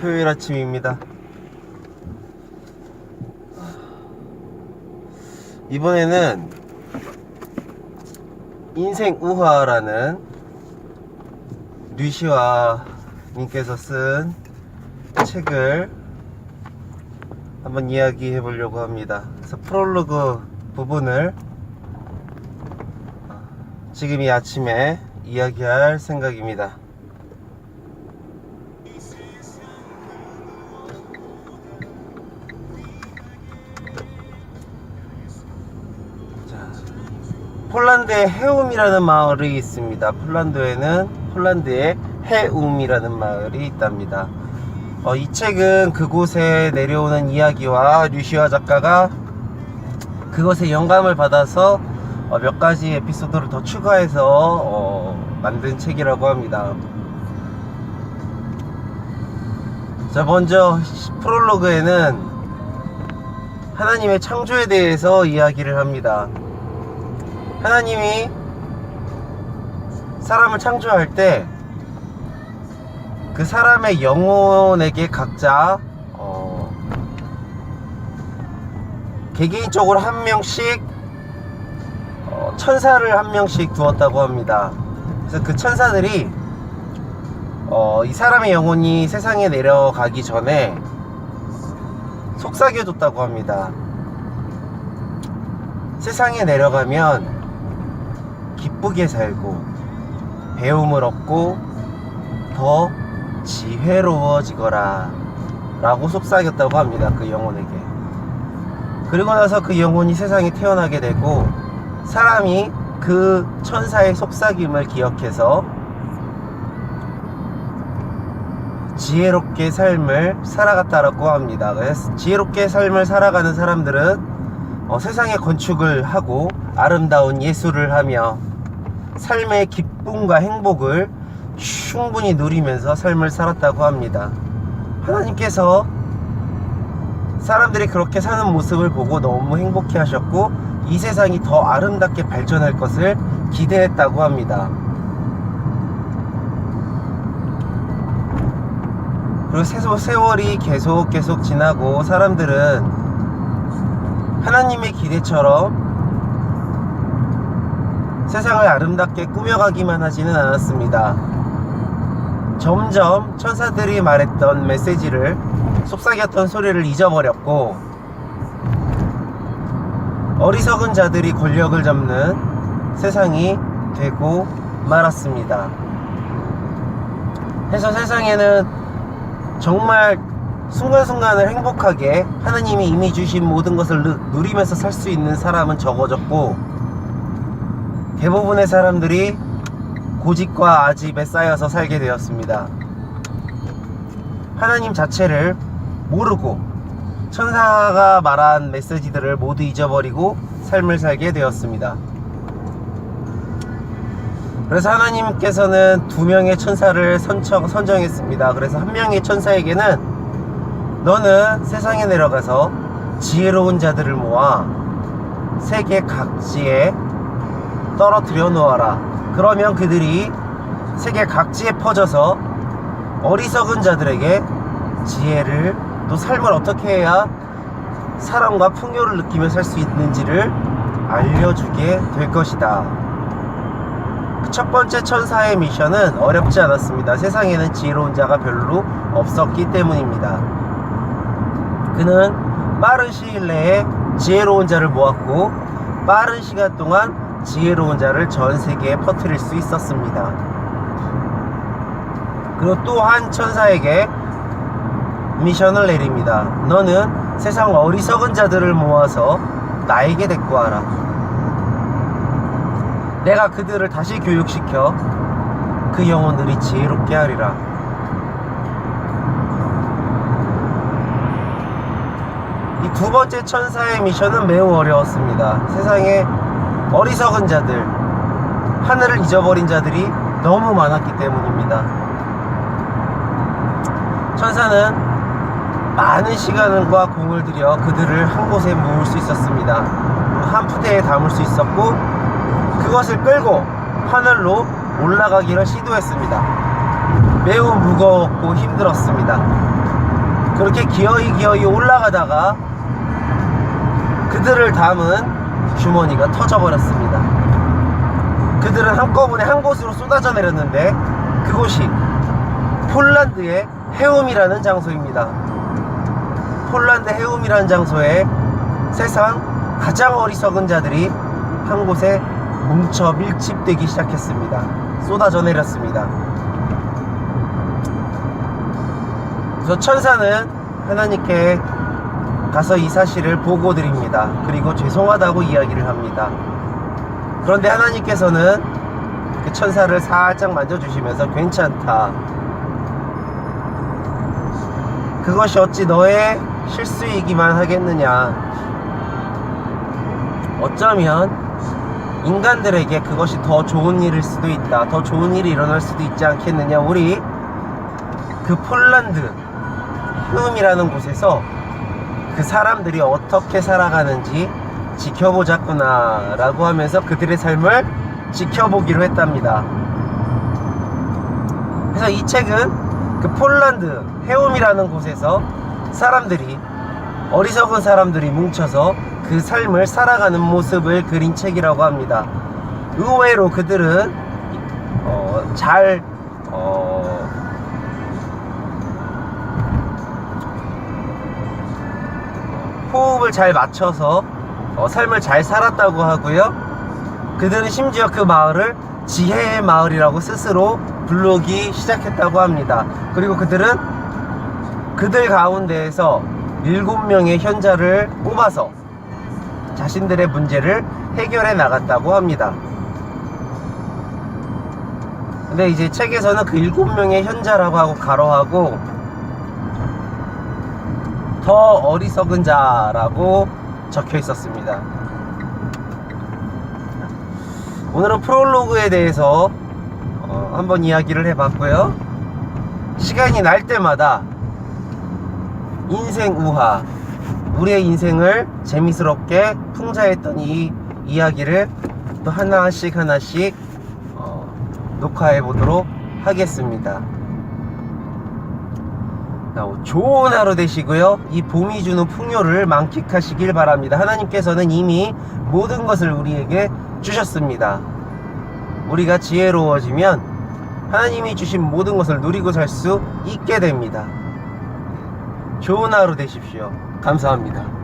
토요일 아침입니다. 이번에는 인생 우화라는 류시와 님께서 쓴 책을 한번 이야기해 보려고 합니다. 그래서 프롤로그 부분을 지금 이 아침에 이야기할 생각입니다. 폴란드에 해움이라는 마을이 있습니다. 폴란드에는 폴란드에 해움이라는 마을이 있답니다. 어, 이 책은 그곳에 내려오는 이야기와 류시아 작가가 그것에 영감을 받아서 어, 몇 가지 에피소드를 더 추가해서 어, 만든 책이라고 합니다. 자, 먼저 프롤로그에는 하나님의 창조에 대해서 이야기를 합니다. 하나님이 사람을 창조할 때 그 사람의 영혼에게 각자 어, 개개인적으로 한 명씩 어, 천사를 한 명씩 두었다고 합니다. 그래서 그 천사들이 어, 이 사람의 영혼이 세상에 내려가기 전에 속삭여줬다고 합니다. 세상에 내려가면 기쁘게 살고 배움을 얻고 더 지혜로워지거라 라고 속삭였다고 합니다. 그 영혼에게. 그리고 나서 그 영혼이 세상에 태어나게 되고 사람이 그 천사의 속삭임을 기억해서 지혜롭게 삶을 살아갔다라고 합니다. 지혜롭게 삶을 살아가는 사람들은 어, 세상의 건축을 하고 아름다운 예술을 하며 삶의 기쁨과 행복을 충분히 누리면서 삶을 살았다고 합니다. 하나님께서 사람들이 그렇게 사는 모습을 보고 너무 행복해 하셨고 이 세상이 더 아름답게 발전할 것을 기대했다고 합니다. 그리고 세월이 계속 계속 지나고 사람들은 하나님의 기대처럼 세상을 아름답게 꾸며가기만 하지는 않았습니다. 점점 천사들이 말했던 메시지를 속삭였던 소리를 잊어버렸고 어리석은 자들이 권력을 잡는 세상이 되고 말았습니다. 해서 세상에는 정말 순간순간을 행복하게 하나님이 이미 주신 모든 것을 누- 누리면서 살 수 있는 사람은 적어졌고 대부분의 사람들이 고집과 아집에 쌓여서 살게 되었습니다. 하나님 자체를 모르고 천사가 말한 메시지들을 모두 잊어버리고 삶을 살게 되었습니다. 그래서 하나님께서는 두 명의 천사를 선정, 선정했습니다. 그래서 한 명의 천사에게는 너는 세상에 내려가서 지혜로운 자들을 모아 세계 각지에 떨어뜨려 놓아라. 그러면 그들이 세계 각지에 퍼져서 어리석은 자들에게 지혜를 또 삶을 어떻게 해야 사랑과 풍요를 느끼며 살 수 있는지를 알려주게 될 것이다. 그 첫 번째 천사의 미션은 어렵지 않았습니다. 세상에는 지혜로운 자가 별로 없었기 때문입니다. 그는 빠른 시일 내에 지혜로운 자를 모았고 빠른 시간 동안 지혜로운 자를 전 세계에 퍼뜨릴 수 있었습니다. 그리고 또 한 천사에게 미션을 내립니다. 너는 세상 어리석은 자들을 모아서 나에게 와라. 내가 그들을 다시 교육시켜 그 영혼들이 지혜롭게 하리라. 이 두 번째 천사의 미션은 매우 어려웠습니다. 세상에 어리석은 자들, 하늘을 잊어버린 자들이 너무 많았기 때문입니다. 천사는 많은 시간과 공을 들여 그들을 한 곳에 모을 수 있었습니다. 한 푸대에 담을 수 있었고 그것을 끌고 하늘로 올라가기를 시도했습니다. 매우 무거웠고 힘들었습니다. 그렇게 기어이 기어이 올라가다가 그들을 담은 주머니가 터져버렸습니다. 그들은 한꺼번에 한 곳으로 쏟아져 내렸는데 그곳이 폴란드의 해움이라는 장소입니다. 폴란드 해움이라는 장소에 세상 가장 어리석은 자들이 한 곳에 뭉쳐 밀집되기 시작했습니다. 쏟아져 내렸습니다. 그래서 천사는 하나님께 가서 이 사실을 보고 드립니다. 그리고 죄송하다고 이야기를 합니다. 그런데 하나님께서는 그 천사를 살짝 만져주시면서 괜찮다. 그것이 어찌 너의 실수이기만 하겠느냐. 어쩌면 인간들에게 그것이 더 좋은 일일 수도 있다. 더 좋은 일이 일어날 수도 있지 않겠느냐. 우리 그 폴란드 흠이라는 곳에서 그 사람들이 어떻게 살아가는지 지켜보자꾸나 라고 하면서 그들의 삶을 지켜보기로 했답니다. 그래서 이 책은 그 폴란드 해움이라는 곳에서 사람들이 어리석은 사람들이 뭉쳐서 그 삶을 살아가는 모습을 그린 책이라고 합니다. 의외로 그들은 어, 잘 호흡을 잘 맞춰서 어, 삶을 잘 살았다고 하고요. 그들은 심지어 그 마을을 지혜의 마을이라고 스스로 부르기 시작했다고 합니다. 그리고 그들은 그들 가운데에서 일곱 명의 현자를 뽑아서 자신들의 문제를 해결해 나갔다고 합니다. 근데 이제 책에서는 그 일곱 명의 현자라고 하고 가로하고 더 어리석은 자라고 적혀 있었습니다. 오늘은 프롤로그에 대해서 어, 한번 이야기를 해봤고요. 시간이 날 때마다 인생 우화, 우리의 인생을 재미스럽게 풍자했던 이 이야기를 또 하나씩 하나씩 어, 녹화해 보도록 하겠습니다. 자, 좋은 하루 되시고요. 이 봄이 주는 풍요를 만끽하시길 바랍니다. 하나님께서는 이미 모든 것을 우리에게 주셨습니다. 우리가 지혜로워지면 하나님이 주신 모든 것을 누리고 살 수 있게 됩니다. 좋은 하루 되십시오. 감사합니다.